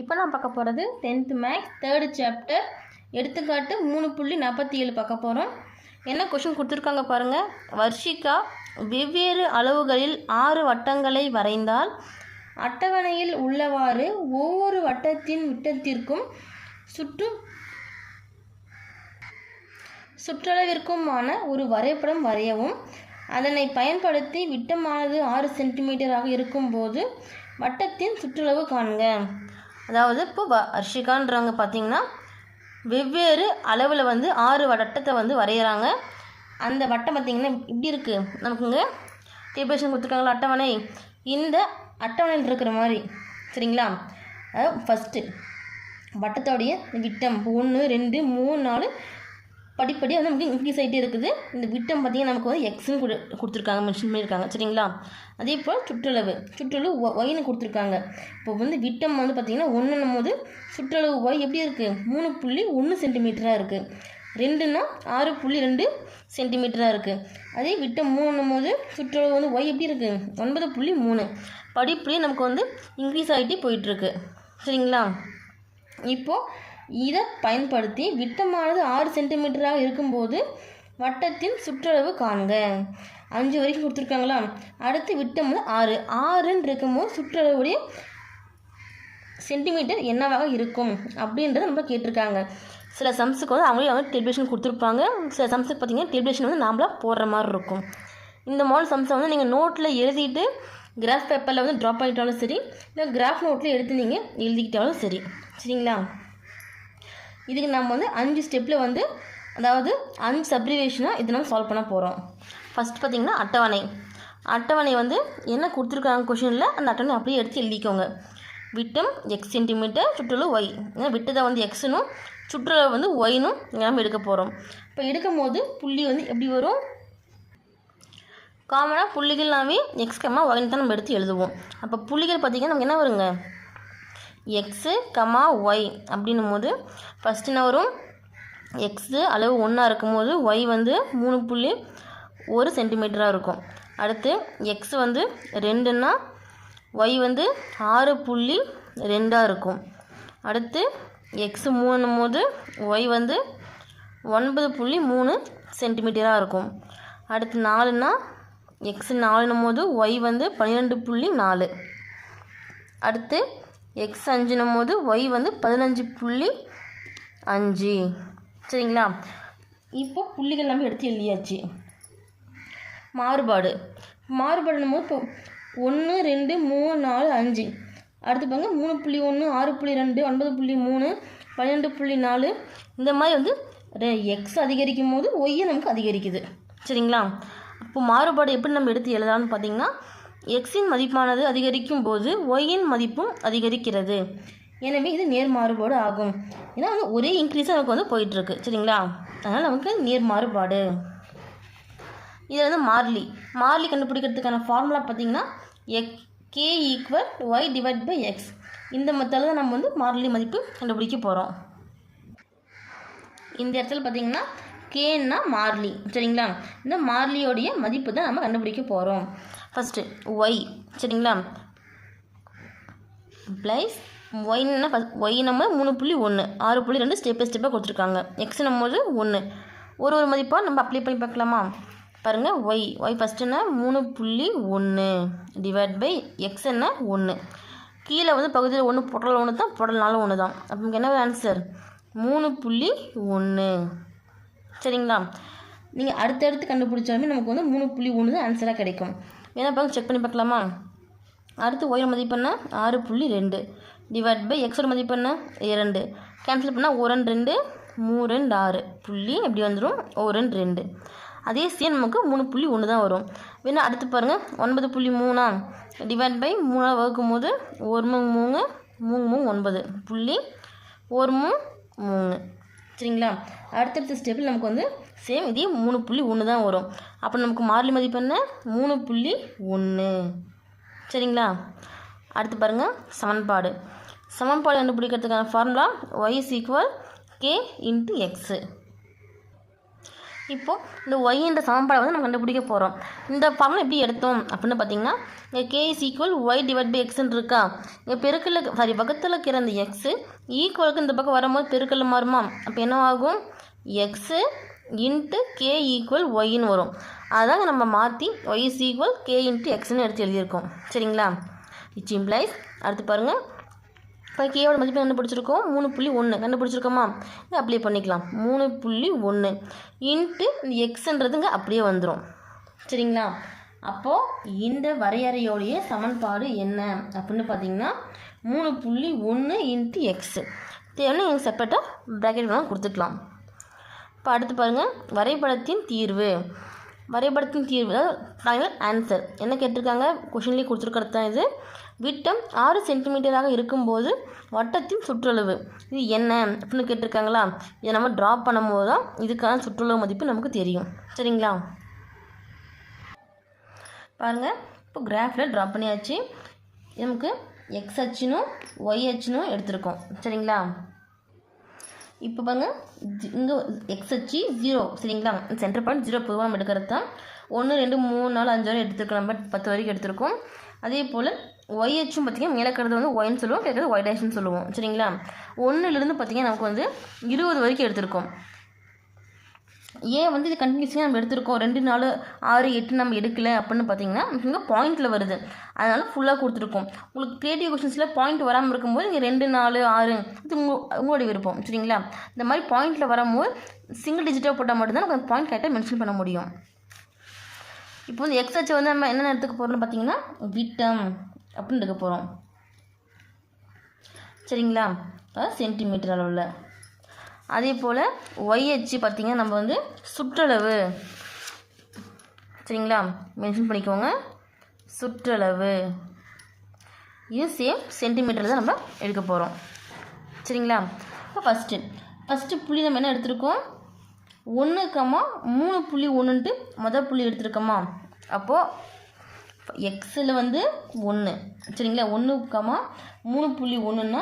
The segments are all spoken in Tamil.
இப்போ நான் பார்க்க போகிறது டென்த்து மேக்ஸ் தேர்டு சாப்டர் எடுத்துக்காட்டு மூணு புள்ளி நாற்பத்தி ஏழு பார்க்க போகிறோம் என்ன கொஷின் கொடுத்துருக்காங்க பாருங்கள் வர்ஷிகா வெவ்வேறு அளவுகளில் ஆறு வட்டங்களை வரைந்தால் அட்டவணையில் உள்ளவாறு ஒவ்வொரு வட்டத்தின் விட்டத்திற்கும் சுற்று சுற்றளவிற்குமான ஒரு வரைபடம் வரையவும். அதனை பயன்படுத்தி விட்டமானது ஆறு சென்டிமீட்டராக இருக்கும்போது வட்டத்தின் சுற்றளவு காண்க. அதாவது இப்போ வ ஹர்ஷிகான்றவங்க பார்த்தீங்கன்னா வெவ்வேறு அளவில் வந்து ஆறு வட்டத்தை வந்து வரைகிறாங்க அந்த வட்டம் பார்த்திங்கன்னா இப்படி இருக்குது நமக்குங்க டேபிளேஷன் கொடுத்துருக்காங்களா அட்டவணை. இந்த அட்டவணையில் இருக்கிற மாதிரி சரிங்களா? ஃபஸ்ட்டு வட்டத்தோடைய விட்டம் ஒன்று ரெண்டு மூணு நாலு படிப்படி வந்து நமக்கு இன்க்ரீஸ் ஆகிட்டே இருக்குது. இந்த விட்டம் பார்த்திங்கன்னா நமக்கு வந்து எக்ஸ்னு கொடு கொடுத்துருக்காங்க மென்ஷன் பண்ணியிருக்காங்க. சரிங்களா? அதே போல் சுற்றளவு. சுற்றளவு ஒ ஒய்னு கொடுத்துருக்காங்க. இப்போ வந்து விட்டம் வந்து பார்த்திங்கன்னா ஒன்றுன்னும் போது சுற்றளவு ஒய் எப்படி இருக்குது மூணு புள்ளி ஒன்று சென்டிமீட்டராக இருக்குது ரெண்டுன்னா ஆறு புள்ளி ரெண்டு சென்டிமீட்டராக இருக்குது அதே விட்டம் மூணுன்னும் போது சுற்றளவு வந்து ஒய் எப்படி இருக்குது ஒன்பது புள்ளி மூணு. படிப்படியே நமக்கு வந்து இன்க்ரீஸ் ஆகிட்டே போயிட்டுருக்கு. சரிங்களா? இப்போது இதை பயன்படுத்தி விட்டமானது ஆறு சென்டிமீட்டராக இருக்கும்போது வட்டத்தின் சுற்றளவு காண்க. அஞ்சு வரைக்கும் கொடுத்துருக்காங்களா? அடுத்து விட்டம் வந்து ஆறு. ஆறுன்னு இருக்கும்போது சுற்றளவுடைய சென்டிமீட்டர் என்னவாக இருக்கும் அப்படின்றத நம்ம கேட்டிருக்காங்க. சில சம்ஸுக்கு வந்து அவங்களே வந்து டெலிவிஷன் கொடுத்துருப்பாங்க. சில சம்ஸுக்கு பார்த்தீங்கன்னா டெலிவிஷன் வந்து நாம்ளாக போடுற மாதிரி இருக்கும். இந்த மாடல் சம்ஸை வந்து நீங்கள் நோட்டில் எழுதிட்டு கிராஃப் பேப்பரில் வந்து ட்ராப் பண்ணிட்டாலும் சரி இல்லை கிராஃப் நோட்டில் எடுத்து நீங்கள் எழுதிக்கிட்டாலும் சரி. சரிங்களா? இதுக்கு நம்ம வந்து அஞ்சு ஸ்டெப்பில் வந்து அதாவது அஞ்சு சப்ரிவேஷனாக இதை நம்ம சால்வ் பண்ண போகிறோம் ஃபஸ்ட் பார்த்திங்கன்னா அட்டவணை. அட்டவணை வந்து என்ன கொடுத்துருக்காங்க கொஷினில் அந்த அட்டவணை அப்படியே எடுத்து எழுதிக்கோங்க. விட்டம் எக்ஸ் சென்டிமீட்டர் சுற்றுலா ஒய் ஏன்னா விட்டதை வந்து எக்ஸுனும் சுற்றுலா வந்து ஒய்னும் நம்ம எடுக்க போகிறோம் இப்போ எடுக்கும் போது புள்ளி வந்து எப்படி வரும்? காமனாக புள்ளிகள்னாவே எக்ஸ் கம்மா ஒய்னு தான் நம்ம எடுத்து எழுதுவோம். அப்போ புள்ளிகள் பார்த்திங்கன்னா நமக்கு என்ன வருங்க? எக்ஸு கமா ஒய் அப்படின்னும் போது ஃபஸ்ட்டு என்ன வரும்? எக்ஸு அளவு ஒன்றா இருக்கும்போது ஒய் வந்து மூணு புள்ளி ஒரு சென்டிமீட்டராக இருக்கும். அடுத்து எக்ஸ் வந்து ரெண்டுன்னா ஒய் வந்து ஆறு புள்ளி ரெண்டாக இருக்கும். அடுத்து எக்ஸ் மூணுன்னும் போது ஒய் வந்து ஒன்பது புள்ளி மூணு சென்டிமீட்டராக இருக்கும். அடுத்து நாலுன்னா எக்ஸ் நாலுன்னும் போது ஒய் வந்து பன்னிரெண்டு புள்ளி நாலு. அடுத்து எக்ஸ் அஞ்சுனும் போது ஒய் வந்து பதினஞ்சு புள்ளி அஞ்சு. சரிங்களா? இப்போ புள்ளிகள் நம்ம எடுத்து எழுதியாச்சு. மாறுபாடு. மாறுபாடுனும் போது இப்போ ஒன்று ரெண்டு மூணு நாலு அஞ்சு. அடுத்து பாருங்க மூணு புள்ளி ஒன்று ஆறு புள்ளி ரெண்டு ஒன்பது புள்ளி மூணு பன்னெண்டு புள்ளி நாலு. இந்த மாதிரி வந்து எக்ஸ் அதிகரிக்கும் போது ஒய்யை நமக்கு அதிகரிக்குது. சரிங்களா? இப்போ மாறுபாடு எப்படி நம்ம எடுத்து எழுதலாம்னு பார்த்தீங்கன்னா எக்ஸின் மதிப்பானது அதிகரிக்கும் போது ஒய்யின் மதிப்பும் அதிகரிக்கிறது. எனவே இது நேர் மாறுபாடு ஆகும். ஏன்னா வந்து ஒரே இன்க்ரீஸாக நமக்கு வந்து போயிட்டுருக்கு. சரிங்களா? அதனால் நமக்கு நேர் மாறுபாடு. இதில் வந்து மார்லி மார்லி கண்டுபிடிக்கிறதுக்கான ஃபார்முலா பார்த்தீங்கன்னா egg k equal y divide by x இந்த மெத்தடில் தான் நம்ம வந்து மார்லி மதிப்பு கண்டுபிடிக்க போகிறோம் இந்த இடத்துல பார்த்தீங்கன்னா கேன்னா மார்லி சரிங்களா? இந்த மார்லியோடைய மதிப்பு தான் நம்ம கண்டுபிடிக்க போகிறோம் ஃபஸ்ட்டு ஒய் சரிங்களா? ப்ளஸ் ஒய்னா ஃபஸ்ட் ஒய் நம்ம மூணு புள்ளி ஒன்று ஆறு புள்ளி ரெண்டு ஸ்டெப் பை ஸ்டெப்பாக கொடுத்துருக்காங்க. எக்ஸ் நம்மது ஒன்று ஒரு ஒரு மதிப்பாக நம்ம அப்ளை பண்ணி பார்க்கலாமா? பாருங்கள் ஒய் ஒய் ஃபஸ்ட்டுன்னா மூணு புள்ளி ஒன்று டிவைட் பை எக்ஸ் என்ன ஒன்று கீழே வந்து பகுதியில் ஒன்று பொடல் ஒன்று தான் புடல்னாலும் ஒன்று தான். அப்போ நமக்கு என்ன ஆன்சர் மூணு புள்ளி ஒன்று சரிங்களா? நீங்கள் அடுத்தடுத்து கண்டுபிடிச்சாலுமே நமக்கு வந்து மூணு புள்ளி ஒன்று தான் ஆன்சராக கிடைக்கும். என்ன பார்க்க செக் பண்ணி பார்க்கலாமா? அடுத்து ஒய் மதிப்பெண்ணா ஆறு புள்ளி ரெண்டு. டிவைட் பை எக்ஸோட மதிப்பெண்ணா இரண்டு. கேன்சல் பண்ணால் ஒரு ரெண்டு ரெண்டு மூணு ரெண்டு ஆறு. புள்ளி எப்படி வந்துடும் ஒரு ரெண்டு ரெண்டு. அதே சேம் நமக்கு மூணு புள்ளி ஒன்று தான் வரும். வேணா அடுத்து பாருங்கள் ஒன்பது புள்ளி மூணா. டிவைட் பை மூணாக வகுக்கும் போது ஒரு மூணு மூணு மூணு மூணு ஒன்பது. புள்ளி ஒரு மூணு மூணு. சரிங்களா? அடுத்தடுத்த ஸ்டெப்பில் நமக்கு வந்து சேம் இதே மூணு புள்ளி ஒன்று தான் வரும். அப்போ நமக்கு மாறிலி மதிப்பு என்ன? மூணு புள்ளி ஒன்று சரிங்களா? அடுத்து பாருங்கள் சமன்பாடு. சமன்பாடு கண்டுபிடிக்கிறதுக்கான formula y is equal k into x இப்போது இந்த ஒய்ன்ற சமன்பாடை வந்து நம்ம கண்டுபிடிக்க போகிறோம் இந்த ஃபார்முலா எப்படி எடுத்தோம் அப்படின்னு பார்த்தீங்கன்னா இங்கே k is equal y divide by எக்ஸ்ன்னு இருக்கா? இங்கே பெருக்கில் சாரி பக்கத்தில் இருக்கிற அந்த எக்ஸு E ஈக்குவலுக்கு இந்த பக்கம் வரும்போது பெருக்கல் மாறுமா? அப்போ என்ன ஆகும் எக்ஸு இன்ட்டு கே ஈக்குவல் ஒய்ன்னு வரும். அதாங்க நம்ம மாற்றி y is equal k into எக்ஸ்னு எடுத்து எழுதியிருக்கோம். சரிங்களா? இச் இம்ப்ளைஸ் அடுத்து பாருங்கள் இப்போ கேவோட மதிப்பு கண்டுபிடிச்சிருக்கோம் மூணு புள்ளி ஒன்று கண்டுபிடிச்சிருக்கோமா? இதை அப்ளை பண்ணிக்கலாம். மூணு புள்ளி ஒன்று இன்ட்டு இந்த எக்ஸுன்றதுங்க அப்படியே வந்துடும் சரிங்களா? அப்போது இந்த வரையறையோடைய சமன்பாடு என்ன? அப்படின்னு பார்த்தீங்கன்னா மூணு புள்ளி ஒன்று இன்ட்டு எக்ஸு. தேவைன்னா நீங்கள் செப்பரேட்டாக ப்ராக்கெட் வேணால் கொடுத்துக்கலாம். இப்போ அடுத்து பாருங்கள் வரைபடத்தின் தீர்வு. வரைபடத்தின் தீர்வு ஃபைனல் ஆன்சர் என்ன கேட்டிருக்காங்க? கொஷின்லேயே கொடுத்துருக்கிறது தான் இது. விட்டம் ஆறு சென்டிமீட்டராக இருக்கும்போது வட்டத்தின் சுற்றளவு. இது என்ன அப்படின்னு கேட்டிருக்காங்களா? இதை நம்ம ட்ரா பண்ணும்போது தான் இதுக்கான சுற்றளவு மதிப்பு நமக்கு தெரியும். சரிங்களா? பாருங்கள் இப்போ கிராஃபில் ட்ரா பண்ணியாச்சு. நமக்கு எக்ஸ் அச்சுனும் ஒய் அச்சுனும் எடுத்திருக்கோம். சரிங்களா? இப்போ பாருங்க இங்கே எக்ஸ் அச்சு ஜீரோ சரிங்களா? சென்டர் பாயிண்ட் ஜீரோ பொதுவாக நம்ம எடுக்கிறது தான். ஒன்று ரெண்டு மூணு நாலு அஞ்சு வரை எடுத்துருக்கோம் நம்ம பத்து வரைக்கும் எடுத்திருக்கோம். அதே போல் ஒய் அச்சும் பார்த்திங்கன்னா மேலக்கிறது இருக்கிறது வந்து ஒயின்னு சொல்லுவோம் கேட்குறது ஒய் டேஷ்னு சொல்லுவோம். சரிங்களா? ஒன்றுலேருந்து பார்த்திங்கன்னா நமக்கு வந்து இருபது வரைக்கும் எடுத்திருக்கோம். ஏன் வந்து இது கண்டினியூஸாக நம்ம எடுத்திருக்கோம்? ரெண்டு நாலு ஆறு எட்டு நம்ம எடுக்கலை அப்படின்னு பார்த்தீங்கன்னா இங்கே பாயிண்டில் வருது. அதனால் ஃபுல்லாக கொடுத்துருக்கோம். உங்களுக்கு கிரியேட்டிவ் கொஷின்ஸில் பாயிண்ட் வராமல் இருக்கும்போது இங்கே ரெண்டு நாலு ஆறு இது உங்கள் உங்களுடைய விருப்பம் சரிங்களா? இந்த மாதிரி பாயிண்டில் வரும்போது சிங்கிள் டிஜிட்டாக போட்டால் மட்டும்தான் பாயிண்ட் கரெக்டாக மென்ஷன் பண்ண முடியும். இப்போ வந்து எக்ஸ் வந்து நம்ம என்னென்ன எடுத்துக்க போகிறோம்னு பார்த்தீங்கன்னா விட்டம் அப்படின்னு எடுக்க போகிறோம் சரிங்களா? அதாவது சென்டிமீட்டர் அளவில். அதே போல் ஒய் அச்சு பார்த்திங்கன்னா நம்ம வந்து சுற்றளவு. சரிங்களா? மென்ஷன் பண்ணிக்கோங்க. சுற்றளவு. இது சேம் சென்டிமீட்டர் தான் நம்ம எடுக்க போகிறோம் சரிங்களா? இப்போ ஃபஸ்ட்டு ஃபஸ்ட்டு புள்ளி நம்ம என்ன எடுத்திருக்கோம்? ஒன்று கம்மா மூணு புள்ளி ஒன்றுன்ட்டு மொதல் புள்ளி எடுத்திருக்கோமா? அப்போது எக்ஸில் வந்து ஒன்று சரிங்களா? ஒன்று கம்மா மூணு புள்ளி ஒன்றுன்னா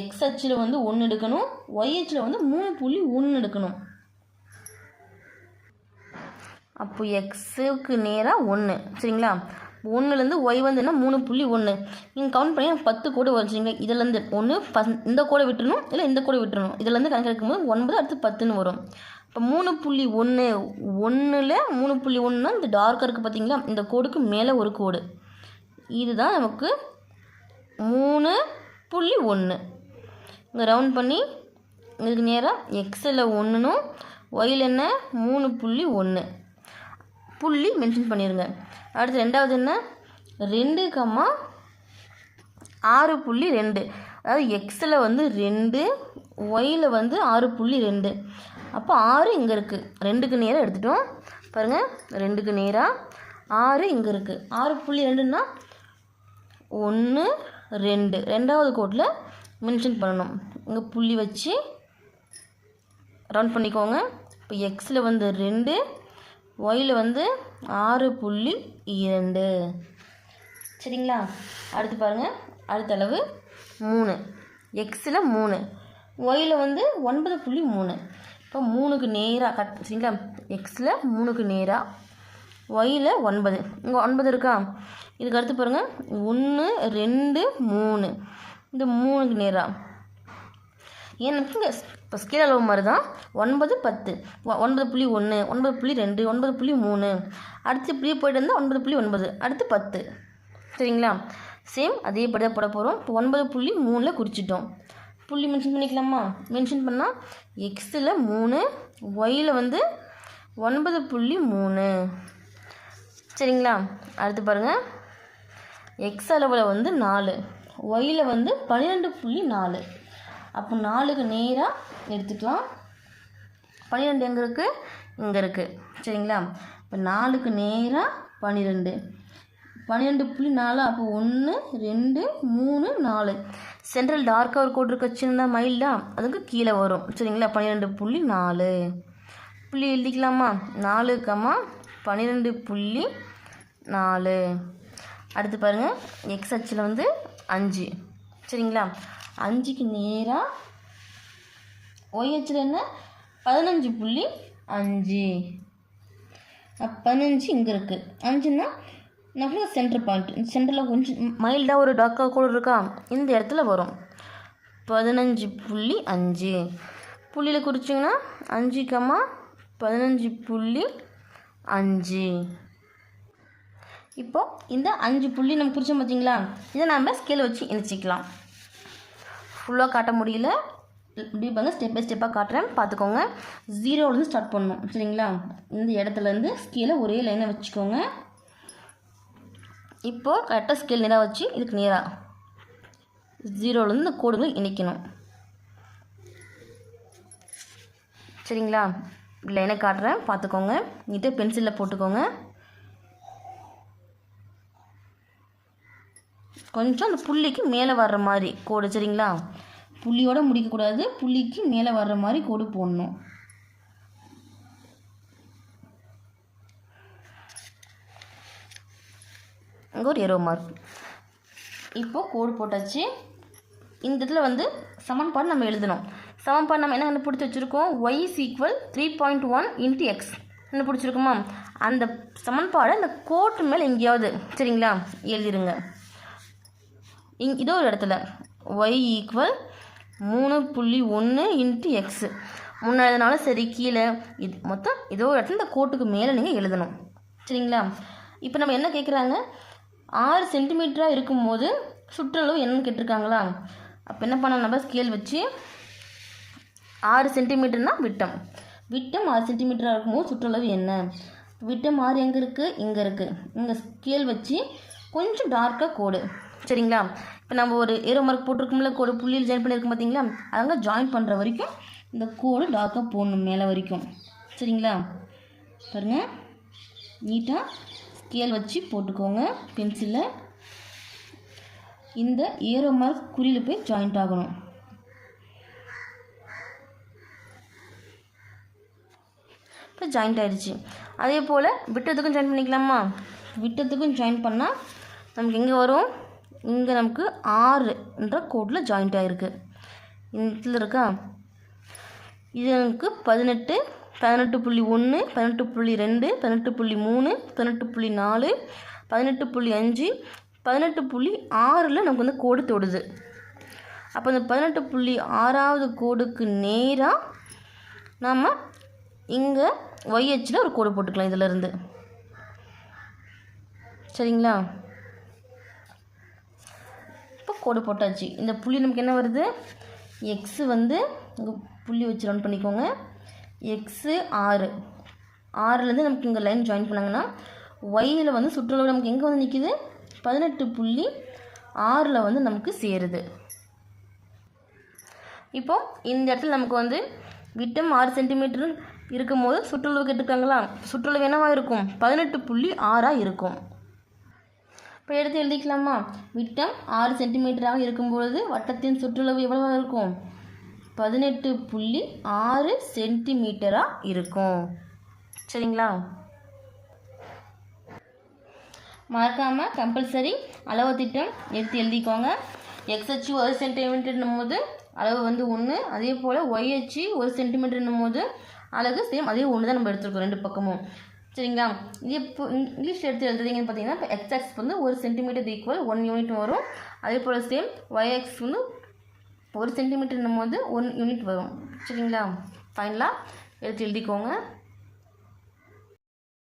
எக்ஸ் அச்சில் வந்து ஒன்று எடுக்கணும் ஒய் அச்சில் வந்து மூணு புள்ளி ஒன்று எடுக்கணும். அப்போ எக்ஸுக்கு நேராக ஒன்று சரிங்களா? ஒன்றுலேருந்து ஒய் வந்துன்னா மூணு புள்ளி ஒன்று நீங்கள் கவுண்ட் பண்ணி பத்து கோடு வரும் சரிங்களா? இதுலேருந்து ஒன்று ஃபஸ்ட் இந்த கோடை விட்டுணும் இல்லை இந்த கோடை விட்டுணும் இதுலேருந்து கணக்கெடுக்கும் போது ஒன்பது அடுத்து பத்துன்னு வரும். இப்போ மூணு புள்ளி ஒன்று ஒன்றில் மூணு புள்ளி ஒன்றுனா இந்த டார்க்காக இருக்குது பார்த்தீங்களா இந்த கோடுக்கு மேலே ஒரு கோடு. இதுதான் நமக்கு மூணு புள்ளி ஒன்று. இங்கே ரவுண்ட் பண்ணி இதுக்கு நேராக எக்ஸில் ஒன்றுனும் ஒயில் என்ன? மூணு புள்ளி ஒன்று புள்ளி மென்ஷன் பண்ணிடுங்க அடுத்து ரெண்டாவது என்ன? ரெண்டு கம்மா ஆறு புள்ளி ரெண்டு. அதாவது எக்ஸில் வந்து ரெண்டு ஒயில் வந்து ஆறு புள்ளி ரெண்டு. அப்போ ஆறு இங்கே இருக்குது ரெண்டுக்கு நேராக எடுத்துட்டோம். பாருங்கள் ரெண்டுக்கு நேராக ஆறு இங்கே இருக்குது ஆறு புள்ளி ரெண்டுன்னா ஒன்று ரெண்டு. ரெண்டாவது கோட்டில் மென்ஷன் பண்ணணும். இங்கே புள்ளி வச்சு ரவுண்ட் பண்ணிக்கோங்க. இப்போ எக்ஸில் வந்து ரெண்டு ஒயில் வந்து ஆறு புள்ளி இரண்டு. சரிங்களா? அடுத்து பாருங்கள் அடுத்த அளவு மூணு. எக்ஸில் மூணு. ஒயில் வந்து ஒன்பது புள்ளி மூணு. இப்போ மூணுக்கு நேராக கட் சரிங்களா? எக்ஸில் மூணுக்கு நேராக ஒயில் ஒன்பது. இங்கே ஒன்பது இருக்கா? இதுக்கு அடுத்து பாருங்கள் ஒன்று ரெண்டு மூணு. இந்த மூணுக்கு நேராக ஏன்னா இப்போ ஸ்கேல் அளவு மாதிரி தான் ஒன்பது பத்து. ஒன்பது புள்ளி ஒன்று ஒன்பது புள்ளி ரெண்டு ஒன்பது புள்ளி மூணு. அடுத்து இப்படியே போயிட்டு இருந்தால் ஒன்பது புள்ளி ஒன்பது அடுத்து பத்து. சரிங்களா? சேம் அதே படி தான் போட போகிறோம் இப்போ ஒன்பது புள்ளி மூணில் குறிச்சிட்டோம். புள்ளி மென்ஷன் பண்ணிக்கலாமா? மென்ஷன் பண்ணால் எக்ஸில் மூணு ஒயில் வந்து ஒன்பது புள்ளி மூணு. சரிங்களா? அடுத்து பாருங்கள் எக்ஸ் அளவில் வந்து நாலு. ஒயில் வந்து பன்னிரெண்டு புள்ளி நாலு. அப்போ நாலுக்கு நேராக எடுத்துக்கலாம். பன்னிரெண்டு எங்கே இருக்குது இங்கே இருக்குது சரிங்களா? இப்போ நாலுக்கு நேராக பன்னிரெண்டு. பன்னிரெண்டு புள்ளி நாலு அப்போ ஒன்று ரெண்டு மூணு நாலு. சென்ட்ரல் டார்க்காக ஒரு கோட் இருக்க. சின்ன மைல்டா அதுக்கு கீழே வரும். சரிங்களா? பன்னிரெண்டு புள்ளி நாலு. புள்ளி எழுதிக்கலாமா? நாலு கம்மா பன்னிரெண்டு புள்ளி நாலு. அடுத்து பாருங்கள் எக்ஸ் அச்சில் வந்து அஞ்சு. சரிங்களா? அஞ்சுக்கு நேராக ஒய் அச்சில் என்ன? பதினஞ்சு புள்ளி அஞ்சு. பதினஞ்சு இங்கே இருக்குது அஞ்சுன்னா நம்ம சென்டர் பாயிண்ட் சென்டரில் கொஞ்சம் மைல்டாக ஒரு டாக்காக கூட இருக்கா? இந்த இடத்துல வரும். பதினஞ்சு புள்ளி அஞ்சு. புள்ளியில் குறிச்சிங்கன்னா அஞ்சு கம்மா பதினஞ்சு புள்ளி அஞ்சு. இப்போது இந்த அஞ்சு புள்ளி நம்ம குறிச்சோம் பார்த்தீங்களா இதை நம்ம ஸ்கேல் வச்சு இணைச்சிக்கலாம். ஃபுல்லாக காட்ட முடியல. இப்படி பாருங்கள் ஸ்டெப் பை ஸ்டெப்பாக காட்டுறேன். பார்த்துக்கோங்க. ஜீரோலேருந்து ஸ்டார்ட் பண்ணணும். சரிங்களா? இந்த இடத்துலேருந்து ஸ்கேலை ஒரே லைனை வச்சுக்கோங்க. இப்போது கரெக்டாக ஸ்கேல் நேராக வச்சு இதுக்கு நேராக ஜீரோலேருந்து இந்த கோடுகளை இணைக்கணும். சரிங்களா? லைனை காட்டுறேன். பார்த்துக்கோங்க. நீட்டாக பென்சிலில் போட்டுக்கோங்க. கொஞ்சம் அந்த புள்ளிக்கு மேலே வர்ற மாதிரி கோடு சரிங்களா? புள்ளியோட முடிக்கக்கூடாது புள்ளிக்கு மேலே வர்ற மாதிரி கோடு போடணும். அங்கே ஒரு எரோ மார்க் இப்போது கோடு போட்டாச்சு. இந்த இதில் வந்து சமன்பாடு நம்ம எழுதணும். சமன்பாடு நம்ம என்ன கண்டுபிடிச்சி வச்சுருக்கோம்? Y is equal three point one into x கண்டுபிடிச்சிருக்கோமா? அந்த சமன்பாடை அந்த கோட்டு மேலே எங்கேயாவது சரிங்களா? எழுதிருங்க. இங் இதோ ஒரு இடத்துல. ஒய் ஈக்குவல் மூணு புள்ளி ஒன்று இன்ட்டு எக்ஸு முன்னாடினாலும் சரி கீழே. இது மொத்தம் ஏதோ ஒரு இடத்துல இந்த கோட்டுக்கு மேலே நீங்கள் எழுதணும். சரிங்களா? இப்போ நம்ம என்ன கேட்குறாங்க ஆறு சென்டிமீட்டராக இருக்கும்போது சுற்றளவு என்னன்னு கேட்டிருக்காங்களா? அப்போ என்ன பண்ண நம்ம ஸ்கேல் வச்சு ஆறு சென்டிமீட்டர்னால் விட்டம். விட்டம் ஆறு சென்டிமீட்டராக இருக்கும்போது சுற்றளவு என்ன? விட்டம் ஆறு எங்கே இருக்குது இங்கே இருக்குது இங்கே ஸ்கேல் வச்சு கொஞ்சம் டார்க்காக கோடு. சரிங்களா? இப்போ நம்ம ஒரு ஏரோ மார்க் போட்டிருக்கோம்ல கோடு புள்ளியில் ஜாயின் பண்ணியிருக்கோம் பார்த்தீங்களா அங்கே ஜாயின் பண்ணுற வரைக்கும் இந்த கோடு டார்க்காக போடணும் மேலே வரைக்கும். சரிங்களா? பாருங்கள் நீட்டாக ஸ்கேல் வச்சு போட்டுக்கோங்க பென்சிலில் இந்த ஏரோ மார்க் குறியில் போய் ஜாயிண்ட் ஆகணும். இப்போ ஜாயிண்ட் ஆகிடுச்சு அதே போல் விட்டத்துக்கும் ஜாயின் பண்ணிக்கலாமா? விட்டத்துக்கும் ஜாயின் பண்ணால் நமக்கு எங்கே வரும்? இங்கே நமக்கு ஆறுன்ற கோட்டில் ஜாயிண்ட் ஆகிருக்கு இதில் இருக்கா? இது எனக்கு பதினெட்டு பதினெட்டு புள்ளி ஒன்று பதினெட்டு புள்ளி ரெண்டு பதினெட்டு புள்ளி மூணு பதினெட்டு புள்ளி நாலு பதினெட்டு புள்ளி அஞ்சு பதினெட்டு புள்ளி ஆறில் நமக்கு வந்து கோடு தொடுது. அப்போ இந்த பதினெட்டு புள்ளி ஆறாவது கோடுக்கு நேராக நம்ம இங்கே ஒய்ஹெச்சில் ஒரு கோடு போட்டுக்கலாம் இதிலேருந்து சரிங்களா? கோடு போட்டாச்சு. இந்த புள்ளி நமக்கு என்ன வருது? எக்ஸு வந்து இங்கே புள்ளி வச்சு ரன் பண்ணிக்கோங்க. எக்ஸு ஆறு. ஆறுலேருந்து நமக்கு இங்கே லைன் ஜாயின் பண்ணாங்கன்னா ஒய்யில் வந்து சுற்றளவு நமக்கு எங்கே வந்து நிற்கிது பதினெட்டு புள்ளி ஆறில் வந்து நமக்கு சேருது. இப்போ இந்த இடத்துல நமக்கு வந்து விட்டம் ஆறு சென்டிமீட்டர் இருக்கும்போது சுற்றளவு கேட்டிருக்காங்களா? சுற்றளவு என்னவாக இருக்கும்? பதினெட்டு புள்ளி ஆறாக இருக்கும். இப்போ எடுத்து எழுதிக்கலாமா? விட்டம் ஆறு சென்டிமீட்டராக இருக்கும்பொழுது வட்டத்தின் சுற்றளவு எவ்வளவாக இருக்கும்? பதினெட்டு புள்ளி ஆறு சென்டிமீட்டராக இருக்கும். சரிங்களா? மறக்காமல் கம்பல்சரி அளவு திட்டம் எடுத்து எழுதிக்கோங்க. எக்ஸ் அச்சு ஒரு சென்டிமீட்டர்னும் போது அளவு வந்து ஒன்று அதே போல் ஒய் அச்சு ஒரு சென்டிமீட்டர்னும் போது அழகு சேம் அதே ஒன்று தான் நம்ம எடுத்துருக்கோம் ரெண்டு பக்கமும். சரிங்களா? இப்போ இங்கிலீஷ் எடுத்து எழுதுறீங்கன்னு பார்த்தீங்கன்னா இப்போ எக்ஸ் வந்து ஒரு சென்டிமீட்டர் ஈக்குவல் ஒன் யூனிட் வரும். அதே போல் சேம் ஒய் எக்ஸ் வந்து ஒரு சென்டிமீட்டர்னும் போது ஒன் யூனிட் வரும். சரிங்களா? ஃபைனலாக எடுத்து எழுதிக்கோங்க.